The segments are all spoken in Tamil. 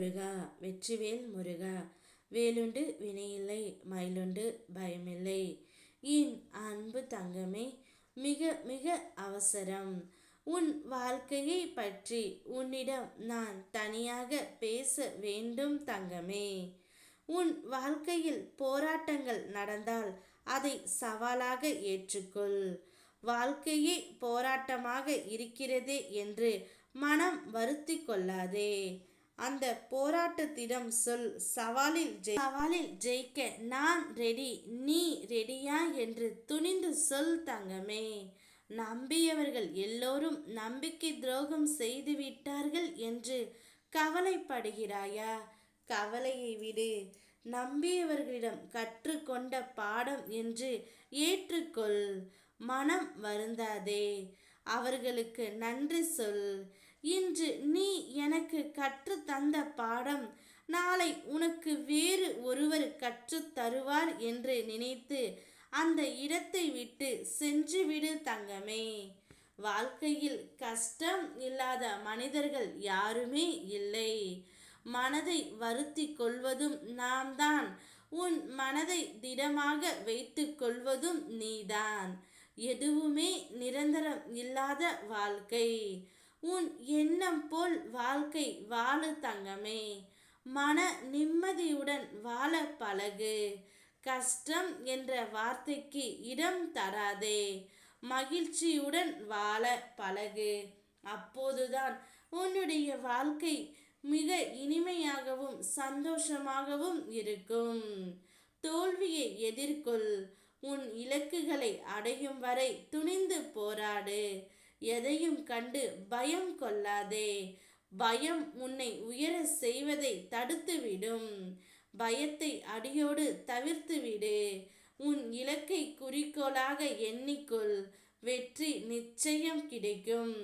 முருகா வெற்றிவேல் முருகா வேலுண்டு வினையில்லை மயிலுண்டு பயமில்லை. என் அன்பு தங்கமே மிக மிக அவசரம். உன் வாழ்க்கையை பற்றி உன்னிடம் நான் தனியாக பேச வேண்டும் தங்கமே. உன் வாழ்க்கையில் போராட்டங்கள் நடந்தால் அதை சவாலாக ஏற்றுக்கொள். வாழ்க்கையே போராட்டமாக இருக்கிறதே என்று மனம் வருத்தி கொள்ளாதே. அந்த போராட்டத்திடம் சொல் சவாலில் சவாலில் ஜெயிக்க நான் ரெடி நீ ரெடியா என்று துணிந்து சொல் தங்கமே. நம்பியவர்கள் எல்லோரும் நம்பிக்கை துரோகம் செய்து விட்டார்கள் என்று கவலைப்படுகிறாயா? கவலையை விடு. நம்பியவர்களிடம் கற்றுக்கொண்ட பாடம் என்று ஏற்றுக்கொள். மனம் வருந்தாதே. அவர்களுக்கு நன்றி சொல். இன்று நீ என் எனக்கு கற்று தந்த பாடம். நாளை உனக்கு வேறு ஒருவர் கற்று தருவார் என்று நினைத்து அந்த இடத்தை விட்டு சென்றுவிடு தங்கமே. வாழ்க்கையில் கஷ்டம் இல்லாத மனிதர்கள் யாருமே இல்லை. மனதை வருத்தி கொள்வதும் நாம் தான் உன் மனதை திடமாக வைத்து கொள்வதும் நீதான். எதுவுமே நிரந்தரம் இல்லாத வாழ்க்கை. உன் எண்ணம் போல் வாழ்க்கை வாழு தங்கமே. மன நிம்மதியுடன் வாழ பழகு. கஷ்டம் என்ற வார்த்தைக்கு இடம் தராதே. மகிழ்ச்சியுடன் வாழ பழகு. அப்போதுதான் உன்னுடைய வாழ்க்கை மிக இனிமையாகவும் சந்தோஷமாகவும் இருக்கும். தோல்வியை எதிர்கொள். உன் இலக்குகளை அடையும் வரை துணிந்து போராடு. எதையும் கண்டு பயம் கொள்ளாதே. பயம் உன்னை உயர செய்வதை தடுத்துவிடும். பயத்தை அடியோடு தவிர்த்துவிடு. உன் இலக்கை குறிக்கோளாக எண்ணிக்கொள். வெற்றி நிச்சயம் கிடைக்கும்.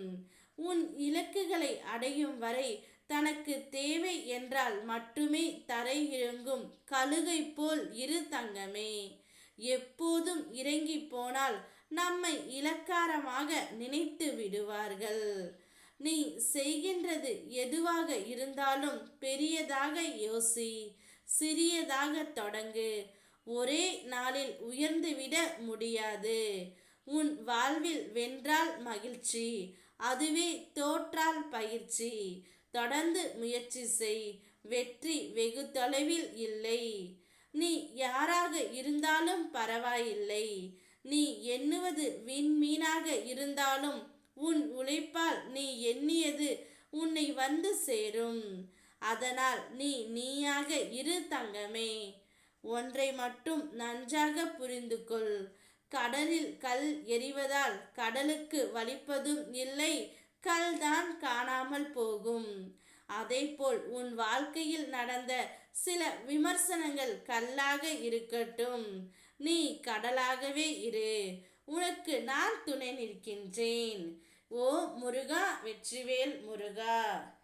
உன் இலக்குகளை அடையும் வரை தனக்கு தேவை என்றால் மட்டுமே தரையிறங்கும் கழுகை போல் இரு தங்கமே. எப்போதும் இறங்கி போனால் நம்மை இலக்காரமாக நினைத்து விடுவார்கள். நீ செய்கின்றது எதுவாக இருந்தாலும் பெரியதாக யோசி சிறியதாக தொடங்கு. ஒரே நாளில் உயர்ந்துவிட முடியாது. உன் வாழ்வில் வென்றால் மகிழ்ச்சி அதுவே தோற்றால் பயிற்சி. தொடர்ந்து முயற்சி செய் வெற்றி வெகு தொலைவில் இல்லை. நீ யாராக இருந்தாலும் பரவாயில்லை. நீ எண்ணுவது விண்மீனாக இருந்தாலும் உன் உழைப்பால் நீ எண்ணியது உன்னை வந்து சேரும். அதனால் நீ நீயாக இரு தங்கமே. ஒன்றை மட்டும் நன்றாக புரிந்து கொள் கடலில் கல் எறிவதால் கடலுக்கு வலிப்பதும் இல்லை கல் தான் காணாமல் போகும். அதேபோல் உன் வாழ்க்கையில் நடந்த சில விமர்சனங்கள் கல்லாக இருக்கட்டும். நீ கடலாகவே இரு. உனக்கு நான் துணை நிற்கின்றேன். ஓ முருகா வெற்றிவேல் முருகா.